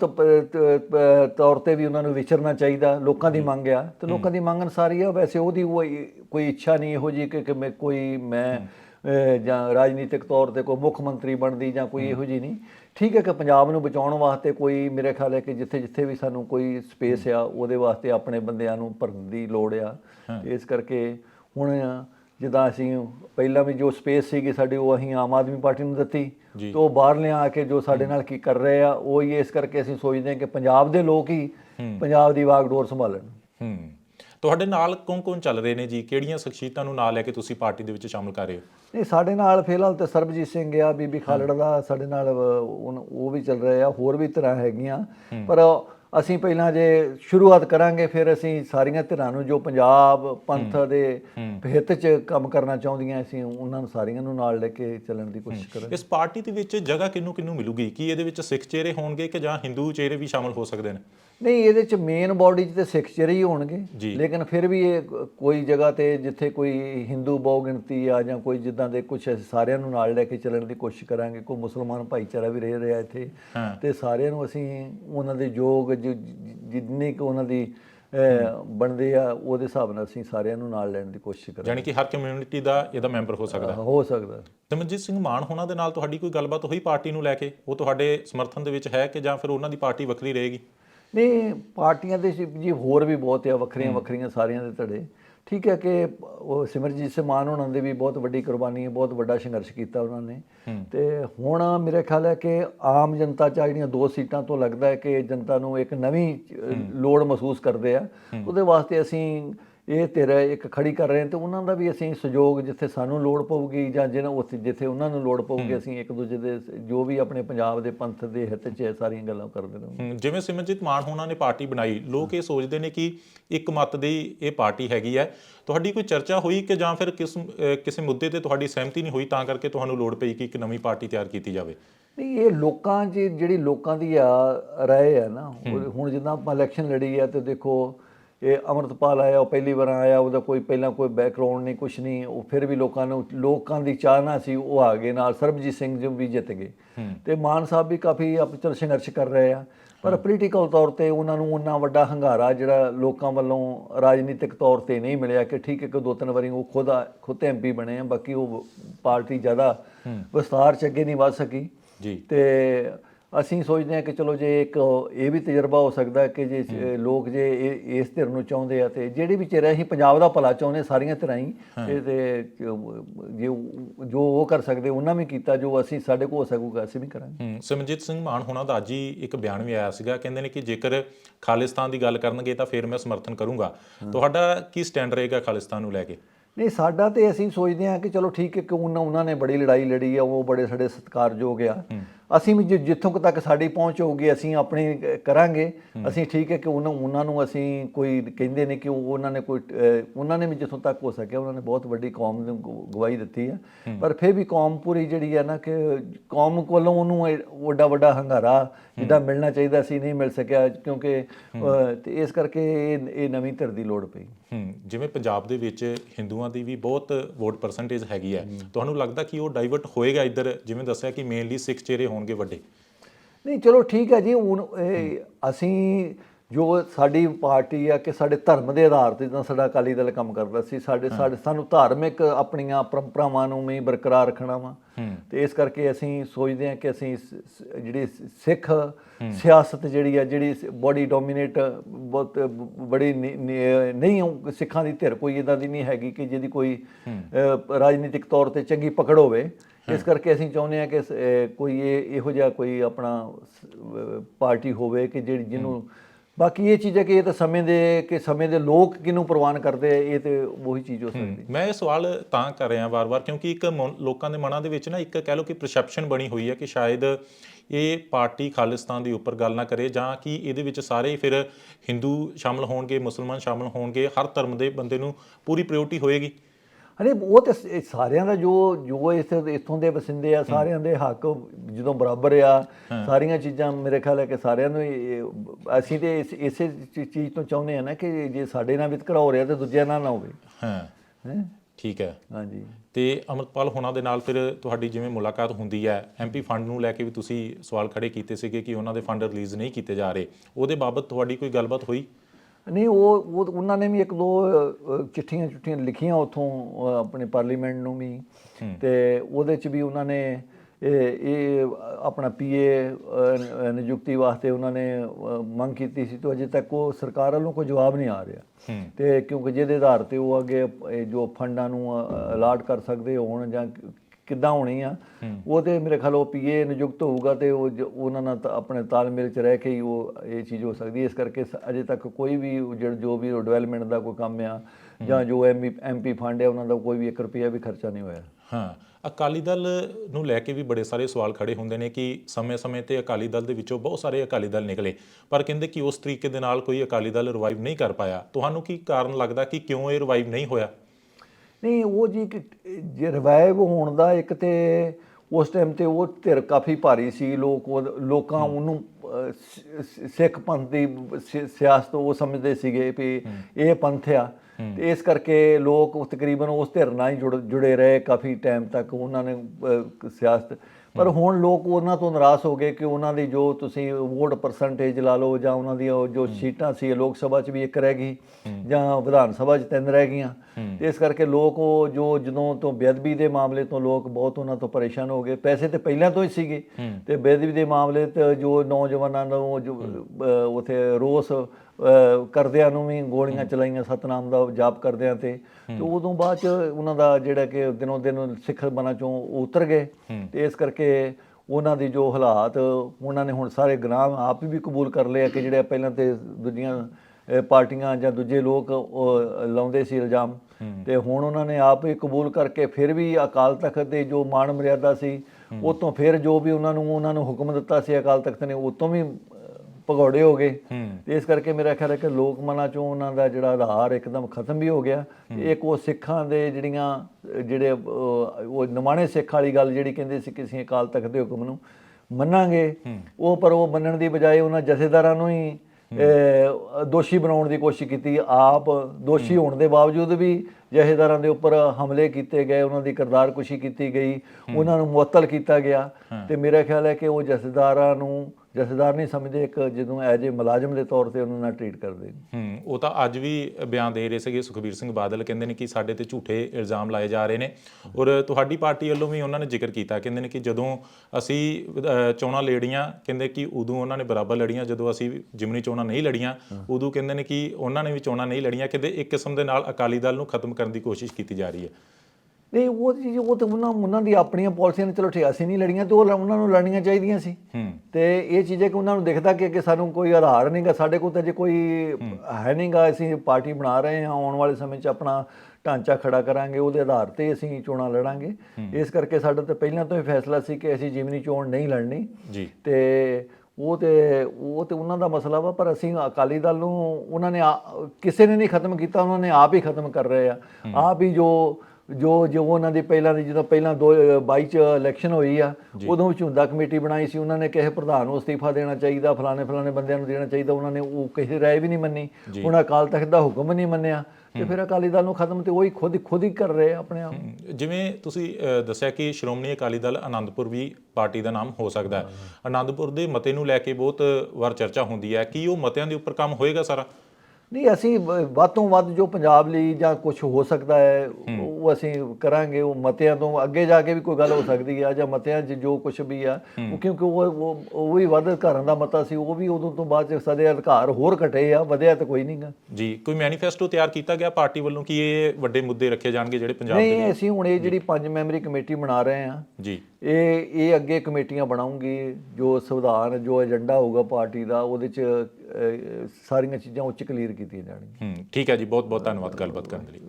ਤੌਰ ਤੇ ਵੀ ਉਹਨਾਂ ਨੂੰ ਵਿਚਰਨਾ ਚਾਹੀਦਾ ਲੋਕਾਂ ਦੀ ਮੰਗ ਆ। ਤੇ ਲੋਕਾਂ ਦੀ ਮੰਗ ਅਨਸਾਰੀ ਆ ਵੈਸੇ ਉਹਦੀ ਕੋਈ ਕੋਈ ਇੱਛਾ ਨਹੀਂ ਇਹੋ ਜੀ ਕਿ ਕਿ ਮੈਂ ਕੋਈ ਮੈਂ ਜਾਂ ਰਾਜਨੀਤਿਕ ਤੌਰ ਤੇ ਕੋਈ ਮੁੱਖ ਮੰਤਰੀ ਬਣਦੀ ਜਾਂ ਕੋਈ ਇਹੋ ਜੀ ਨਹੀਂ। ਠੀਕ ਹੈ ਕਿ ਪੰਜਾਬ ਨੂੰ ਬਚਾਉਣ ਵਾਸਤੇ ਕੋਈ ਮੇਰੇ ਖਿਆਲ ਹੈ ਕਿ ਜਿੱਥੇ ਜਿੱਥੇ ਵੀ ਸਾਨੂੰ ਕੋਈ ਸਪੇਸ ਆ ਉਹਦੇ ਵਾਸਤੇ ਆਪਣੇ ਬੰਦਿਆਂ ਨੂੰ ਭਰਨ ਦੀ ਲੋੜ ਆ। ਇਸ ਕਰਕੇ ਹੁਣ ਜਿੱਦਾਂ ਅਸੀਂ ਪਹਿਲਾਂ ਵੀ ਜੋ ਸਪੇਸ ਸੀਗੀ ਸਾਡੀ ਉਹ ਅਸੀਂ ਆਮ ਆਦਮੀ ਪਾਰਟੀ ਨੂੰ ਦਿੱਤੀ। ਤੇ ਉਹ ਬਾਹਰ ਲਿਆ ਆ ਕੇ ਜੋ ਸਾਡੇ ਨਾਲ ਕੀ ਕਰ ਰਹੇ ਆ ਉਹ ਹੀ ਇਸ ਕਰਕੇ ਅਸੀਂ ਸੋਚਦੇ ਹਾਂ ਕਿ ਪੰਜਾਬ ਦੇ ਲੋਕ ਹੀ ਪੰਜਾਬ ਦੀ ਵਾਗਡੋਰ ਸੰਭਾਲਣ। ਹੂੰ। ਤੁਹਾਡੇ ਨਾਲ ਕੌਣ-ਕੌਣ ਚੱਲ ਰਹੇ ਨੇ ਜੀ? ਕਿਹੜੀਆਂ ਸ਼ਖਸੀਅਤਾਂ ਨੂੰ ਨਾਲ ਲੈ ਕੇ ਤੁਸੀਂ ਪਾਰਟੀ ਦੇ ਵਿੱਚ ਸ਼ਾਮਲ ਕਰ ਰਹੇ ਹੋ? ਨਹੀਂ ਸਾਡੇ ਨਾਲ ਫਿਲਹਾਲ ਤੇ ਸਰਬਜੀਤ ਸਿੰਘ ਆ ਬੀਬੀ ਖਾਲੜ ਦਾ ਸਾਡੇ ਨਾਲ ਉਹ ਵੀ ਚੱਲ ਰਹੇ ਆ ਹੋਰ ਵੀ ਤਰ੍ਹਾਂ ਹੈਗੀਆਂ। ਪਰ ਅਸੀਂ ਪਹਿਲਾਂ ਜੇ ਸ਼ੁਰੂਆਤ ਕਰਾਂਗੇ ਫਿਰ ਅਸੀਂ ਸਾਰੀਆਂ ਧਿਰਾਂ ਨੂੰ ਜੋ ਪੰਜਾਬ ਪੰਥ ਦੇ ਹਿੱਤ 'ਚ ਕੰਮ ਕਰਨਾ ਚਾਹੁੰਦੀਆਂ ਅਸੀਂ ਉਹਨਾਂ ਨੂੰ ਸਾਰੀਆਂ ਨੂੰ ਨਾਲ ਲੈ ਕੇ ਚੱਲਣ ਦੀ ਕੋਸ਼ਿਸ਼ ਕਰਾਂਗੇ। ਇਸ ਪਾਰਟੀ ਦੇ ਵਿੱਚ ਜਗ੍ਹਾ ਕਿਹਨੂੰ ਕਿਹਨੂੰ ਮਿਲੂਗੀ? ਕੀ ਇਹਦੇ ਵਿੱਚ ਸਿੱਖ ਚਿਹਰੇ ਹੋਣਗੇ ਕਿ ਜਾਂ ਹਿੰਦੂ ਚਿਹਰੇ ਵੀ ਸ਼ਾਮਲ ਹੋ ਸਕਦੇ ਨੇ? ਨਹੀਂ ਇਹਦੇ ਚ ਮੇਨ ਬਾਡੀ 'ਚ ਤੇ ਸਿੱਖ ਚਿਹਰੇ ਹੀ ਹੋਣਗੇ। ਲੇਕਿਨ ਫਿਰ ਵੀ ਇਹ ਕੋਈ ਜਗ੍ਹਾ ਤੇ ਜਿੱਥੇ ਕੋਈ ਹਿੰਦੂ ਬਹੁ ਗਿਣਤੀ ਆ ਜਾਂ ਕੋਈ ਜਿੱਦਾਂ ਦੇ ਕੁਝ ਸਾਰਿਆਂ ਨੂੰ ਨਾਲ ਲੈ ਕੇ ਚੱਲਣ ਦੀ ਕੋਸ਼ਿਸ਼ ਕਰਾਂਗੇ ਕੋਈ ਮੁਸਲਮਾਨ ਭਾਈਚਾਰਾ ਵੀ ਰਹਿ ਰਿਹਾ ਇੱਥੇ। ਤੇ ਸਾਰਿਆਂ ਨੂੰ ਅਸੀਂ ਉਹਨਾਂ ਦੇ ਯੋਗ ਜਿੰਨੀ ਕੁ ਉਹਨਾਂ ਦੀ ਬਣਦੇ ਆ ਉਹਦੇ ਹਿਸਾਬ ਨਾਲ ਅਸੀਂ ਸਾਰਿਆਂ ਨੂੰ ਨਾਲ ਲੈਣ ਦੀ ਕੋਸ਼ਿਸ਼ ਕਰਾਂਗੇ। ਯਾਨੀ ਕਿ ਹਰ ਕਮਿਊਨਿਟੀ ਦਾ ਇਹਦਾ ਮੈਂਬਰ ਹੋ ਸਕਦਾ। ਹੋ ਸਕਦਾ। ਸਿਮਰਜੀਤ ਸਿੰਘ ਮਾਨ ਹੋਣਾ ਦੇ ਨਾਲ ਤੁਹਾਡੀ ਕੋਈ ਗੱਲਬਾਤ ਹੋਈ ਪਾਰਟੀ ਨੂੰ ਲੈ ਕੇ? ਉਹ ਤੁਹਾਡੇ ਸਮਰਥਨ ਦੇ ਵਿੱਚ ਹੈ ਕਿ ਜਾਂ ਫਿਰ ਉਹਨਾਂ ਦੀ ਪਾਰਟੀ ਵੱਖਰੀ ਰਹੇਗੀ? ਨਹੀਂ ਪਾਰਟੀਆਂ ਦੇ ਜੀ ਹੋਰ ਵੀ ਬਹੁਤ ਆ ਵੱਖਰੀਆਂ ਵੱਖਰੀਆਂ ਸਾਰੀਆਂ ਦੇ ਧੜੇ। ਠੀਕ ਹੈ ਕਿ ਉਹ ਸਿਮਰਜੀਤ ਸਿੰਘ ਮਾਨ ਉਹਨਾਂ ਦੇ ਵੀ ਬਹੁਤ ਵੱਡੀ ਕੁਰਬਾਨੀ ਹੈ ਬਹੁਤ ਵੱਡਾ ਸੰਘਰਸ਼ ਕੀਤਾ ਉਹਨਾਂ ਨੇ। ਤੇ ਹੁਣ ਮੇਰੇ ਖਿਆਲ ਹੈ ਕਿ ਆਮ ਜਨਤਾ ਚ ਜਿਹੜੀਆਂ ਦੋ ਸੀਟਾਂ ਤੋਂ ਲੱਗਦਾ ਹੈ ਕਿ ਜਨਤਾ ਨੂੰ ਇੱਕ ਨਵੀਂ ਲੋੜ ਮਹਿਸੂਸ ਕਰਦੇ ਆ ਉਹਦੇ ਵਾਸਤੇ ਅਸੀਂ ਇਹ ਧਿਰ ਇੱਕ ਖੜੀ ਕਰ ਰਹੇ ਹਾਂ ਤੇ ਉਹਨਾਂ ਦਾ ਵੀ ਅਸੀਂ ਸਹਿਯੋਗ ਜਿੱਥੇ ਸਾਨੂੰ ਲੋੜ ਪਊਗੀ ਜਾਂ ਜਿਹਨਾਂ ਉੱਥੇ ਜਿੱਥੇ ਉਹਨਾਂ ਨੂੰ ਲੋੜ ਪਊਗੀ ਅਸੀਂ ਇੱਕ ਦੂਜੇ ਦੇ ਜੋ ਵੀ ਆਪਣੇ ਪੰਜਾਬ ਦੇ ਪੰਥ ਦੇ ਹਿੱਤ 'ਚ ਹੈ ਸਾਰੀਆਂ ਗੱਲਾਂ ਕਰਦੇ ਰਹਾਂਗੇ। ਜਿਵੇਂ ਸਿਮਰਜੀਤ ਮਾਨ ਹੋਣਾ ਨੇ ਪਾਰਟੀ ਬਣਾਈ ਲੋਕ ਇਹ ਸੋਚਦੇ ਨੇ ਕਿ ਇੱਕ ਮਤ ਦੀ ਇਹ ਪਾਰਟੀ ਹੈਗੀ ਹੈ। ਤੁਹਾਡੀ ਕੋਈ ਚਰਚਾ ਹੋਈ ਕਿ ਜਾਂ ਫਿਰ ਕਿਸ ਕਿਸੇ ਮੁੱਦੇ ਤੇ ਤੁਹਾਡੀ ਸਹਿਮਤੀ ਨਹੀਂ ਹੋਈ ਤਾਂ ਕਰਕੇ ਤੁਹਾਨੂੰ ਲੋੜ ਪਈ ਕਿ ਇੱਕ ਨਵੀਂ ਪਾਰਟੀ ਤਿਆਰ ਕੀਤੀ ਜਾਵੇ? ਨਹੀਂ ਇਹ ਲੋਕਾਂ 'ਚ ਜਿਹੜੀ ਲੋਕਾਂ ਦੀ ਆ ਰਾਏ ਆ ਨਾ ਹੁਣ ਜਿੱਦਾਂ ਆਪਾਂ ਇਲੈਕਸ਼ਨ ਲੜੀ ਆ ਤੇ ਦੇਖੋ ਇਹ ਅਮਰਤਪਾਲ ਆਇਆ ਉਹ ਪਹਿਲੀ ਵਾਰ ਆਇਆ ਉਹਦਾ ਕੋਈ ਪਹਿਲਾਂ ਕੋਈ ਬੈਕਗ੍ਰਾਉਂਡ ਨਹੀਂ ਕੁਝ ਨਹੀਂ ਉਹ ਫਿਰ ਵੀ ਲੋਕਾਂ ਨੂੰ ਲੋਕਾਂ ਦੀ ਚਾਹਨਾ ਸੀ ਉਹ ਆ ਗਏ ਨਾਲ ਸਰਬਜੀਤ ਸਿੰਘ ਜੀ ਵੀ ਜਿੱਤ ਗਏ। ਤੇ ਮਾਨ ਸਾਹਿਬ ਵੀ ਕਾਫੀ ਆਪਚਲ ਸੰਘਰਸ਼ ਕਰ ਰਹੇ ਆ ਪਰ ਪੋਲੀਟੀਕਲ ਤੌਰ ਤੇ ਉਹਨਾਂ ਨੂੰ ਉਹਨਾਂ ਵੱਡਾ ਹੰਗਾਰਾ ਜਿਹੜਾ ਲੋਕਾਂ ਵੱਲੋਂ ਰਾਜਨੀਤਿਕ ਤੌਰ ਤੇ ਨਹੀਂ ਮਿਲਿਆ ਕਿ ਠੀਕ ਹੈ ਕਿ ਦੋ ਤਿੰਨ ਵਾਰੀ ਉਹ ਖੁਦ ਖੁਦ ਐਮਪੀ ਬਣੇ ਆ ਬਾਕੀ ਉਹ ਪਾਰਟੀ ਜ਼ਿਆਦਾ ਵਿਸਤਾਰ ਚ ਅੱਗੇ ਨਹੀਂ ਵਧ ਸਕੀ। ਜੀ। ਤੇ ਅਸੀਂ ਸੋਚਦੇ ਹਾਂ ਕਿ ਚਲੋ ਜੇ ਇੱਕ ਇਹ ਵੀ ਤਜਰਬਾ ਹੋ ਸਕਦਾ ਕਿ ਜੇ ਲੋਕ ਜੇ ਇਸ ਧਿਰ ਨੂੰ ਚਾਹੁੰਦੇ ਆ ਤੇ ਜਿਹੜੀ ਵੀ ਚਿਹਰਾ ਅਸੀਂ ਪੰਜਾਬ ਦਾ ਭਲਾ ਚਾਹੁੰਦੇ ਸਾਰੀਆਂ ਧਿਰਾਂ ਹੀ ਤੇ ਜੇ ਜੋ ਉਹ ਕਰ ਸਕਦੇ ਉਹਨਾਂ ਵੀ ਕੀਤਾ ਜੋ ਅਸੀਂ ਸਾਡੇ ਕੋਲ ਹੋ ਸਕੂਗਾ ਅਸੀਂ ਵੀ ਕਰਾਂਗੇ। ਸਿਮਰਜੀਤ ਸਿੰਘ ਮਾਨ ਹੋਣਾ ਦਾ ਅੱਜ ਹੀ ਇੱਕ ਬਿਆਨ ਵੀ ਆਇਆ ਸੀਗਾ ਕਹਿੰਦੇ ਨੇ ਕਿ ਜੇਕਰ ਖਾਲਿਸਤਾਨ ਦੀ ਗੱਲ ਕਰਨਗੇ ਤਾਂ ਫਿਰ ਮੈਂ ਸਮਰਥਨ ਕਰੂੰਗਾ। ਤੁਹਾਡਾ ਕੀ ਸਟੈਂਡ ਰਹੇਗਾ ਖਾਲਿਸਤਾਨ ਨੂੰ ਲੈ ਕੇ? ਨਹੀਂ ਸਾਡਾ ਤੇ ਅਸੀਂ ਸੋਚਦੇ ਹਾਂ ਕਿ ਚਲੋ ਠੀਕ ਹੈ ਕਿ ਉਹਨਾਂ ਉਹਨਾਂ ਨੇ ਬੜੀ ਲੜਾਈ ਲੜੀ ਆ ਉਹ ਬੜੇ ਸਾਡੇ ਸਤਿਕਾਰਯੋਗ ਆ। ਅਸੀਂ ਵੀ ਜਿ- ਜਿੱਥੋਂ ਕੁ ਤੱਕ ਸਾਡੀ ਪਹੁੰਚ ਹੋਊਗੀ ਅਸੀਂ ਆਪਣੀ ਕਰਾਂਗੇ। ਅਸੀਂ ਠੀਕ ਹੈ ਕਿ ਉਹਨਾਂ ਉਹਨਾਂ ਨੂੰ ਅਸੀਂ ਕੋਈ ਕਹਿੰਦੇ ਨੇ ਕਿ ਉਹ- ਉਹਨਾਂ ਨੇ ਕੋਈ ਉਹਨਾਂ ਨੇ ਵੀ ਜਿੱਥੋਂ ਤੱਕ ਹੋ ਸਕਿਆ ਉਹਨਾਂ ਨੇ ਬਹੁਤ ਵੱਡੀ ਕੌਮ ਨੂੰ ਗ- ਗਵਾਹੀ ਦਿੱਤੀ ਹੈ। ਪਰ ਫਿਰ ਵੀ ਕੌਮ ਪੂਰੀ ਜਿਹੜੀ ਹੈ ਨਾ ਕਿ ਕੌਮ ਕੋਲੋਂ ਉਹਨੂੰ ਇਹ ਵੱਡਾ ਵੱਡਾ ਹੰਗਾਰਾ ਜਿੱਦਾਂ ਮਿਲਣਾ ਚਾਹੀਦਾ ਸੀ ਨਹੀਂ ਮਿਲ ਸਕਿਆ ਕਿਉਂਕਿ ਤੇ ਇਸ ਕਰਕੇ ਇਹ ਇਹ ਨਵੀਂ ਧਿਰ ਦੀ ਲੋੜ ਪਈ। ਹੂੰ ਜਿਵੇਂ ਪੰਜਾਬ ਦੇ ਵਿੱਚ ਹਿੰਦੂਆਂ ਦੀ ਵੀ ਬਹੁਤ ਵੋਟ ਪਰਸੈਂਟੇਜ ਹੈਗੀ ਹੈ। ਤੁਹਾਨੂੰ ਲੱਗਦਾ ਕਿ ਉਹ ਡਾਈਵਰਟ ਹੋਏਗਾ ਇੱਧਰ? ਜਿਵੇਂ ਦੱਸਿਆ ਕਿ ਮੇਨਲੀ ਸਿੱਖ ਚਿਹਰੇ ਹੋਣਗੇ ਵੱਡੇ। ਨਹੀਂ ਚਲੋ ਠੀਕ ਹੈ ਜੀ ਹੁਣ ਅਸੀਂ ਜੋ ਸਾਡੀ ਪਾਰਟੀ ਆ ਕਿ ਸਾਡੇ ਧਰਮ ਦੇ ਆਧਾਰ ਤੇ ਜਿੱਦਾਂ ਸਾਡਾ ਅਕਾਲੀ ਦਲ ਕੰਮ ਕਰਦਾ ਸੀ ਸਾਡੇ ਸਾਡੇ ਸਾਨੂੰ ਧਾਰਮਿਕ ਆਪਣੀਆਂ ਪਰੰਪਰਾਵਾਂ ਨੂੰ ਵੀ ਬਰਕਰਾਰ ਰੱਖਣਾ ਵਾ। ਤੇ ਇਸ ਕਰਕੇ ਅਸੀਂ ਸੋਚਦੇ ਹਾਂ ਕਿ ਅਸੀਂ ਜਿਹੜੀ ਸਿੱਖ ਸਿਆਸਤ ਜਿਹੜੀ ਆ ਜਿਹੜੀ ਬੋਡੀ ਡੋਮੀਨੇਟ ਬਹੁਤ ਬੜੀ ਨਹੀਂ ਸਿੱਖਾਂ ਦੀ ਧਿਰ ਕੋਈ ਇਦਾਂ ਦੀ ਨਹੀਂ ਹੈਗੀ ਕਿ ਜਿਹਦੀ ਕੋਈ ਰਾਜਨੀਤਿਕ ਤੌਰ ਤੇ ਚੰਗੀ ਪਕੜ ਹੋਵੇ। ਇਸ ਕਰਕੇ ਅਸੀਂ ਚਾਹੁੰਦੇ ਹਾਂ ਕਿ ਕੋਈ ਇਹ ਇਹੋ ਜਿਹਾ ਕੋਈ ਆਪਣਾ ਪਾਰਟੀ ਹੋਵੇ ਕਿ ਜਿਹੜੀ ਜਿਹਨੂੰ ਬਾਕੀ ਇਹ ਚੀਜ਼ ਹੈ ਕਿ ਇਹ ਤਾਂ ਸਮੇਂ ਦੇ ਕਿ ਸਮੇਂ ਦੇ ਲੋਕ ਕਿਹਨੂੰ ਪ੍ਰਵਾਨ ਕਰਦੇ ਆ, ਇਹ ਤੇ ਉਹੀ ਚੀਜ਼ ਹੋ ਸਕਦੀ ਮੈਂ ਇਹ ਸਵਾਲ ਤਾਂ ਕਰ ਰਿਹਾ ਵਾਰ-ਵਾਰ ਕਿਉਂਕਿ ਇੱਕ ਲੋਕਾਂ ਦੇ ਮਨਾਂ ਦੇ ਵਿੱਚ ਨਾ ਇੱਕ ਕਹਿ ਲਓ ਕਿ ਪਰਸੈਪਸ਼ਨ ਬਣੀ ਹੋਈ ਹੈ ਕਿ ਸ਼ਾਇਦ ਇਹ ਪਾਰਟੀ ਖਾਲਿਸਤਾਨ ਦੇ ਉੱਪਰ ਗੱਲ ਨਾ ਕਰੇ ਜਾਂ ਕਿ ਇਹਦੇ ਵਿੱਚ ਸਾਰੇ ਫਿਰ ਹਿੰਦੂ ਸ਼ਾਮਲ ਹੋਣਗੇ ਮੁਸਲਮਾਨ ਸ਼ਾਮਲ ਹੋਣਗੇ ਹਰ ਧਰਮ ਦੇ ਬੰਦੇ ਨੂੰ ਪੂਰੀ ਪ੍ਰਾਇੋਰਟੀ ਹੋਏਗੀ। ਅਰੇ ਉਹ ਤੇ ਸ- ਇਹ ਸਾਰਿਆਂ ਦਾ ਜੋ ਜੋ ਇਸ ਇੱਥੋਂ ਦੇ ਵਸਿੰਦੇ ਆ ਸਾਰਿਆਂ ਦੇ ਹੱਕ ਜਦੋਂ ਬਰਾਬਰ ਆ ਸਾਰੀਆਂ ਚੀਜ਼ਾਂ ਮੇਰੇ ਖਿਆਲ ਹੈ ਕਿ ਸਾਰਿਆਂ ਨੂੰ ਇਹ- ਇਹ- ਅਸੀਂ ਤੇ ਇਸ- ਇਸੇ ਚੀ- ਚੀਜ਼ ਤੋਂ ਚਾਹੁੰਦੇ ਆ ਨਾ ਕਿ ਜੇ ਸਾਡੇ ਨਾਲ ਵਿਤਕਰਾ ਹੋ ਰਿਹਾ ਤੇ ਦੂਜਿਆਂ ਨਾਲ ਨਾ ਹੋਵੇ। ਹਾਂ। ਹੈ? ਠੀਕ ਹੈ। ਹਾਂਜੀ। ਤੇ ਅਮਰਪਾਲ ਹੋਣਾ ਦੇ ਨਾਲ ਫਿਰ ਤੁਹਾਡੀ ਜਿਵੇਂ ਮੁਲਾਕਾਤ ਹੁੰਦੀ ਹੈ ਐਮਪੀ ਫੰਡ ਨੂੰ ਲੈ ਕੇ ਵੀ ਤੁਸੀਂ ਸਵਾਲ ਖੜੇ ਕੀਤੇ ਸੀਗੇ ਕਿ ਉਹਨਾਂ ਦੇ ਫੰਡ ਰਿਲੀਜ਼ ਨਹੀਂ ਕੀਤੇ ਜਾ ਰਹੇ ਉਹਦੇ ਬਾਬਤ ਤੁਹਾਡੀ ਕੋਈ ਗੱਲਬਾਤ ਹੋਈ? ਨਹੀਂ ਉਹ ਉਹ ਉਹਨਾਂ ਨੇ ਵੀ ਇੱਕ ਦੋ ਚਿੱਠੀਆਂ ਚੁੱਠੀਆਂ ਲਿਖੀਆਂ ਉਥੋਂ ਆਪਣੇ ਪਾਰਲੀਮੈਂਟ ਨੂੰ ਵੀ। ਤੇ ਉਹਦੇ ਚ ਵੀ ਉਹਨਾਂ ਨੇ ਇਹ ਆਪਣਾ ਪੀਏ ਨਿਯੁਕਤੀ ਵਾਸਤੇ ਉਹਨਾਂ ਨੇ ਮੰਗ ਕੀਤੀ ਸੀ। ਤੇ ਅਜੇ ਤੱਕ ਉਹ ਸਰਕਾਰ ਵੱਲੋਂ ਕੋਈ ਜਵਾਬ ਨਹੀਂ ਆ ਰਿਹਾ। ਤੇ ਕਿਉਂਕਿ ਜਿਹਦੇ ਆਧਾਰ ਤੇ ਉਹ ਅੱਗੇ ਜੋ ਫੰਡਾਂ ਨੂੰ ਅਲਾਟ ਕਰ ਸਕਦੇ ਹੋਣ ਜਾਂ ਕਿੱਦਾਂ ਹੋਣੀ ਆ ਉਹ ਤੇ ਮੇਰੇ ਖਿਆਲ ਉਹ ਪੀਏ ਨਿਯੁਕਤ ਹੋਊਗਾ ਤੇ ਉਹ ਉਹਨਾਂ ਨਾਲ ਆਪਣੇ ਤਾਲਮੇਲ ਚ ਰਹਿ ਕੇ ਹੀ ਉਹ ਇਹ ਚੀਜ਼ ਹੋ ਸਕਦੀ ਹੈ। ਇਸ ਕਰਕੇ ਅਜੇ ਤੱਕ ਕੋਈ ਵੀ ਜੋ ਵੀ ਡਿਵੈਲਪਮੈਂਟ ਦਾ ਕੋਈ ਕੰਮ ਆ ਜਾਂ ਜੋ ਐਮਪੀ ਫੰਡ ਹੈ ਉਹਨਾਂ ਦਾ ਕੋਈ ਵੀ 1 ਰੁਪਿਆ ਵੀ ਖਰਚਾ ਨਹੀਂ ਹੋਇਆ। ਹਾਂ ਅਕਾਲੀ ਦਲ ਨੂੰ ਲੈ ਕੇ ਵੀ ਬੜੇ ਸਾਰੇ ਸਵਾਲ ਖੜੇ ਹੁੰਦੇ ਨੇ ਕਿ ਸਮੇਂ-ਸਮੇਂ ਤੇ ਅਕਾਲੀ ਦਲ ਦੇ ਵਿੱਚੋਂ ਬਹੁਤ ਸਾਰੇ ਅਕਾਲੀ ਦਲ ਨਿਕਲੇ ਪਰ ਕਹਿੰਦੇ ਕਿ ਉਸ ਤਰੀਕੇ ਦੇ ਨਾਲ ਕੋਈ ਅਕਾਲੀ ਦਲ ਰਿਵਾਈਵ ਨਹੀਂ ਕਰ ਪਾਇਆ। ਤੁਹਾਨੂੰ ਕੀ ਕਾਰਨ ਲੱਗਦਾ ਕਿ ਕਿਉਂ ਇਹ ਰਿਵਾਈਵ ਨਹੀਂ ਹੋਇਆ? ਨਹੀਂ ਉਹ ਜੀ ਜੇ ਰਿਵਾਈਵ ਹੋਣ ਦਾ ਇੱਕ ਤੇ ਉਸ ਟਾਈਮ ਤੇ ਉਹ ਧਿਰ ਕਾਫੀ ਭਾਰੀ ਸੀ ਲੋਕ ਲੋਕਾਂ ਉਹਨੂੰ ਸਿੱਖ ਪੰਥ ਦੀ ਸਿਆਸਤ ਉਹ ਸਮਝਦੇ ਸੀਗੇ ਵੀ ਇਹ ਪੰਥ ਆ। ਤੇ ਇਸ ਕਰਕੇ ਲੋਕ ਤਕਰੀਬਨ ਉਸ ਧਿਰ ਨਾਲ ਹੀ ਜੁੜ- ਰਹੇ ਕਾਫੀ ਟਾਈਮ ਤੱਕ। ਉਹਨਾਂ ਨੇ ਸਿਆਸਤ ਪਰ ਹੁਣ ਲੋਕ ਉਹਨਾਂ ਤੋਂ ਨਾਰਾਜ਼ ਹੋ ਗਏ ਕਿ ਉਹਨਾਂ ਦੀ ਜੋ ਤੁਸੀਂ ਵੋਟ ਪਰਸੈਂਟੇਜ ਲਾ ਲਓ ਜਾਂ ਉਹਨਾਂ ਦੀ ਜੋ ਸੀਟਾਂ ਸੀ ਲੋਕ ਸਭਾ 'ਚ ਵੀ ਇੱਕ ਰਹਿ ਗਈ ਜਾਂ ਵਿਧਾਨ ਸਭਾ 'ਚ ਤਿੰਨ ਰਹਿ ਗਈਆਂ। ਤੇ ਇਸ ਕਰਕੇ ਲੋਕ ਉਹ ਜੋ ਜਦੋਂ ਤੋਂ ਬੇਅਦਬੀ ਦੇ ਮਾਮਲੇ ਤੋਂ ਲੋਕ ਬਹੁਤ ਉਹਨਾਂ ਤੋਂ ਪਰੇਸ਼ਾਨ ਹੋ ਗਏ। ਪੈਸੇ ਤੇ ਪਹਿਲਾਂ ਤੋਂ ਹੀ ਸੀਗੇ। ਤੇ ਬੇਅਦਬੀ ਦੇ ਮਾਮਲੇ ਤੇ ਜੋ ਨੌਜਵਾਨਾਂ ਨੂੰ ਜੋ ਉਥੇ ਰੋਸ ਕਰਦਿਆਂ ਨੂੰ ਵੀ ਗੋਲੀਆਂ ਚਲਾਈਆਂ ਸਤਨਾਮ ਦਾ ਜਾਪ ਕਰਦਿਆਂ ਤੇ ਤੇ ਉਦੋਂ ਬਾਅਦ ਚ ਉਹਨਾਂ ਦਾ ਜਿਹੜਾ ਕਿ ਦਿਨੋਂ ਦਿਨ ਸਿੱਖ ਬਣਾ ਚੋਂ ਉਤਰ ਗਏ ਤੇ ਇਸ ਕਰਕੇ ਉਹਨਾਂ ਦੀ ਜੋ ਹਾਲਾਤ ਉਹਨਾਂ ਨੇ ਹੁਣ ਸਾਰੇ ਗੁਨਾਹ ਆਪ ਵੀ ਕਬੂਲ ਕਰ ਲਿਆ ਕਿ ਜਿਹੜੇ ਪਹਿਲਾਂ ਤੇ ਦੂਜੀਆਂ ਪਾਰਟੀਆਂ ਜਾਂ ਦੂਜੇ ਲੋਕ ਲਾਉਂਦੇ ਸੀ ਇਲਜ਼ਾਮ ਤੇ ਹੁਣ ਉਹਨਾਂ ਨੇ ਆਪ ਹੀ ਕਬੂਲ ਕਰਕੇ ਫਿਰ ਵੀ ਅਕਾਲ ਤਖਤ ਦੇ ਜੋ ਮਾਣ ਮਰਿਆਦਾ ਸੀ ਉਹ ਤੋਂ ਫਿਰ ਜੋ ਵੀ ਉਹਨਾਂ ਨੂੰ ਉਹਨਾਂ ਨੂੰ ਹੁਕਮ ਦਿੱਤਾ ਸੀ ਅਕਾਲ ਤਖਤ ਨੇ ਉਹ ਤੋਂ ਵੀ ਭਗੌੜੇ ਹੋ ਗਏ। ਤੇ ਇਸ ਕਰਕੇ ਮੇਰਾ ਖਿਆਲ ਹੈ ਕਿ ਲੋਕ ਮਨਾਂ ਚੋਂ ਉਹਨਾਂ ਦਾ ਜਿਹੜਾ ਆਧਾਰ ਇੱਕਦਮ ਖਤਮ ਵੀ ਹੋ ਗਿਆ। ਇੱਕ ਉਹ ਸਿੱਖਾਂ ਦੇ ਜਿਹੜੀਆਂ ਜਿਹੜੇ ਉਹ ਨਿਮਾਣੇ ਸਿੱਖ ਵਾਲੀ ਗੱਲ ਜਿਹੜੀ ਕਹਿੰਦੇ ਸੀ ਕਿ ਅਸੀਂ ਅਕਾਲ ਤਖਤ ਦੇ ਹੁਕਮ ਨੂੰ ਮੰਨਾਂਗੇ ਉਹ ਪਰ ਉਹ ਮੰਨਣ ਦੀ ਬਜਾਏ ਉਹਨਾਂ ਜਥੇਦਾਰਾਂ ਨੂੰ ਹੀ ਦੋਸ਼ੀ ਬਣਾਉਣ ਦੀ ਕੋਸ਼ਿਸ਼ ਕੀਤੀ। ਆਪ ਦੋਸ਼ੀ ਹੋਣ ਦੇ ਬਾਵਜੂਦ ਵੀ ਜਥੇਦਾਰਾਂ ਦੇ ਉੱਪਰ ਹਮਲੇ ਕੀਤੇ ਗਏ ਉਹਨਾਂ ਦੀ ਕਿਰਦਾਰਕੁਸ਼ੀ ਕੀਤੀ ਗਈ ਉਹਨਾਂ ਨੂੰ ਮੁਅੱਤਲ ਕੀਤਾ ਗਿਆ। ਤੇ ਮੇਰਾ ਖਿਆਲ ਹੈ ਕਿ ਉਹ ਜਥੇਦਾਰਾਂ ਨੂੰ ਜਥੇਦਾਰ ਨਹੀਂ ਸਮਝਦੇ ਇੱਕ ਜਦੋਂ ਐਜ ਏ ਮੁਲਾਜ਼ਮ ਦੇ ਤੌਰ ਤੇ ਉਹਨਾਂ ਨਾਲ ਟਰੀਟ ਕਰਦੇ ਨੇ। ਹੂੰ, ਉਹ ਤਾਂ ਅੱਜ ਵੀ ਬਿਆਨ ਦੇ ਰਹੇ ਸੀਗੇ ਸੁਖਬੀਰ ਸਿੰਘ ਬਾਦਲ। ਕਹਿੰਦੇ ਨੇ ਕਿ ਸਾਡੇ ਤੇ ਝੂਠੇ ਇਲਜ਼ਾਮ ਲਾਏ ਜਾ ਰਹੇ ਨੇ ਔਰ ਤੁਹਾਡੀ ਪਾਰਟੀ ਵੱਲੋਂ ਵੀ ਉਹਨਾਂ ਨੇ ਜ਼ਿਕਰ ਕੀਤਾ। ਕਹਿੰਦੇ ਨੇ ਕਿ ਜਦੋਂ ਅਸੀਂ ਚੋਣਾਂ ਲੜੀਆਂ, ਕਹਿੰਦੇ ਕਿ ਉਦੋਂ ਉਹਨਾਂ ਨੇ ਬਰਾਬਰ ਲੜੀਆਂ, ਜਦੋਂ ਅਸੀਂ ਜਿਮਨੀ ਚੋਣਾਂ ਨਹੀਂ ਲੜੀਆਂ, ਉਦੋਂ ਕਹਿੰਦੇ ਨੇ ਕਿ ਉਹਨਾਂ ਨੇ ਵੀ ਚੋਣਾਂ ਨਹੀਂ ਲੜੀਆਂ। ਕਹਿੰਦੇ ਇੱਕ ਕਿਸਮ ਦੇ ਨਾਲ ਅਕਾਲੀ ਦਲ ਨੂੰ ਖਤਮ ਕਰਨ ਦੀ ਕੋਸ਼ਿਸ਼ ਕੀਤੀ ਜਾ ਰਹੀ ਹੈ। ਨਹੀਂ ਉਹ ਚੀਜ਼ ਉਹ ਤੇ ਉਹਨਾਂ ਉਹਨਾਂ ਦੀ ਆਪਣੀਆਂ ਪਾਲਿਸੀਆਂ ਨੇ ਚਲੋ ਠੀਕ ਅਸੀਂ ਨਹੀਂ ਲੜੀਆਂ ਤੇ ਉਹ ਉਹਨਾਂ ਨੂੰ ਲੜਨੀਆਂ ਚਾਹੀਦੀਆਂ ਸੀ। ਤੇ ਇਹ ਚੀਜ਼ ਹੈ ਕਿ ਉਹਨਾਂ ਨੂੰ ਦਿਖਦਾ ਕਿ ਕਿ ਸਾਨੂੰ ਕੋਈ ਆਧਾਰ ਨਹੀਂਗਾ ਸਾਡੇ ਕੋਲ ਤਾਂ ਜੇ ਕੋਈ ਹੈ। ਨਹੀਂਗਾ ਅਸੀਂ ਪਾਰਟੀ ਬਣਾ ਰਹੇ ਹਾਂ ਆਉਣ ਵਾਲੇ ਸਮੇਂ 'ਚ ਆਪਣਾ ਢਾਂਚਾ ਖੜਾ ਕਰਾਂਗੇ ਉਹਦੇ ਆਧਾਰ ਤੇ ਅਸੀਂ ਚੋਣਾਂ ਲੜਾਂਗੇ। ਇਸ ਕਰਕੇ ਸਾਡਾ ਤਾਂ ਪਹਿਲਾਂ ਤੋਂ ਹੀ ਫੈਸਲਾ ਸੀ ਕਿ ਅਸੀਂ ਜਿਮਨੀ ਚੋਣ ਨਹੀਂ ਲੜਨੀ। ਜੀ। ਤੇ ਉਹ ਤੇ ਉਹ ਤੇ ਉਹਨਾਂ ਦਾ ਮਸਲਾ ਵਾ ਪਰ ਅਸੀਂ ਅਕਾਲੀ ਦਲ ਨੂੰ ਉਹਨਾਂ ਨੇ ਕਿਸੇ ਨੇ ਨਹੀਂ ਖਤਮ ਕੀਤਾ ਉਹਨਾਂ ਨੇ ਆਪ ਹੀ ਖਤਮ ਕਰ ਰਹੇ ਆ। ਆਪ ਹੀ ਜੋ ਜੋ ਜੋ ਉਹਨਾਂ ਦੀ ਪਹਿਲਾਂ ਦੀ ਜਦੋਂ ਪਹਿਲਾਂ ਦੋ 22 ਚ ਇਲੈਕਸ਼ਨ ਹੋਈ ਆ ਉਦੋਂ ਝੁੰਦਾ ਕਮੇਟੀ ਬਣਾਈ ਸੀ ਉਹਨਾਂ ਨੇ ਕਿਸੇ ਪ੍ਰਧਾਨ ਨੂੰ ਅਸਤੀਫਾ ਦੇਣਾ ਚਾਹੀਦਾ ਫਲਾਣੇ ਫਲਾਣੇ ਬੰਦਿਆਂ ਨੂੰ ਦੇਣਾ ਚਾਹੀਦਾ ਉਹਨਾਂ ਨੇ ਉਹ ਕਿਸੇ ਰਾਏ ਵੀ ਨਹੀਂ ਮੰਨੀ। ਹੁਣ ਅਕਾਲ ਤਖਤ ਦਾ ਹੁਕਮ ਨਹੀਂ ਮੰਨਿਆ ਤੇ ਫਿਰ ਅਕਾਲੀ ਦਲ ਨੂੰ ਖਤਮ ਤੇ ਉਹੀ ਖੁਦ ਖੁਦ ਹੀ ਕਰ ਰਹੇ ਆਪਣੇ ਆਪ। ਜਿਵੇਂ ਤੁਸੀਂ ਦੱਸਿਆ ਕਿ ਸ਼੍ਰੋਮਣੀ ਅਕਾਲੀ ਦਲ ਆਨੰਦਪੁਰ ਵੀ ਪਾਰਟੀ ਦਾ ਨਾਮ ਹੋ ਸਕਦਾ ਹੈ। ਆਨੰਦਪੁਰ ਦੇ ਮਤੇ ਨੂੰ ਲੈ ਕੇ ਬਹੁਤ ਵਾਰ ਚਰਚਾ ਹੁੰਦੀ ਹੈ। ਕਿ ਉਹ ਮਤਿਆਂ ਦੇ ਉੱਪਰ ਕੰਮ ਹੋਏਗਾ ਸਾਰਾ? ਨਹੀਂ ਅਸੀਂ ਵੱਧ ਤੋਂ ਵੱਧ ਜੋ ਪੰਜਾਬ ਲਈ ਜਾਂ ਕੁਝ ਹੋ ਸਕਦਾ ਹੈ ਉਹ ਅਸੀਂ ਕਰਾਂਗੇ ਉਹ ਮਤਿਆਂ ਤੋਂ ਅੱਗੇ ਜਾ ਕੇ ਵੀ ਕੋਈ ਗੱਲ ਹੋ ਸਕਦੀ ਹੈ ਜਾਂ ਮਤਿਆਂ 'ਚ ਜੋ ਕੁਝ ਵੀ ਆ ਉਹ ਕਿਉਂਕਿ ਉਹ ਉਹ ਉਹ ਵੀ ਵੱਧ ਘਰਾਂ ਦਾ ਮਤਾ ਸੀ ਉਹ ਵੀ ਉਦੋਂ ਤੋਂ ਬਾਅਦ ਚ ਸਦੇ ਅਧਿਕਾਰ ਹੋਰ ਘਟੇ ਆ ਵਧਿਆ ਤਾਂ ਕੋਈ ਨਹੀਂਗਾ ਜੀ ਕੋਈ ਮੈਨੀਫੈਸਟੋ ਤਿਆਰ ਕੀਤਾ ਗਿਆ ਪਾਰਟੀ ਵੱਲੋਂ ਕਿ ਇਹ ਵੱਡੇ ਮੁੱਦੇ ਰੱਖੇ ਜਾਣਗੇ ਜਿਹੜੇ ਪੰਜਾਬ ਦੇ ਨਹੀਂ ਅਸੀਂ ਹੁਣ ਇਹ ਜਿਹੜੀ ਪੰਜ ਮੈਂਬਰੀ ਕਮੇਟੀ ਬਣਾ ਰਹੇ ਹਾਂ ਜੀ। ਇਹ ਇਹ ਅੱਗੇ ਕਮੇਟੀਆਂ ਬਣਾਉਂਗੀ ਜੋ ਸੰਵਿਧਾਨ ਜੋ ਏਜੰਡਾ ਹੋਊਗਾ ਪਾਰਟੀ ਦਾ ਉਹਦੇ 'ਚ ਸਾਰੀਆਂ ਚੀਜ਼ਾਂ ਉੱਚ ਕਲੀਅਰ ਕੀਤੀਆਂ ਜਾਣਗੀਆਂ। ਹੂੰ ਠੀਕ ਹੈ ਜੀ ਬਹੁਤ ਬਹੁਤ ਧੰਨਵਾਦ ਗੱਲਬਾਤ ਕਰਨ ਦੇ ਲਈ।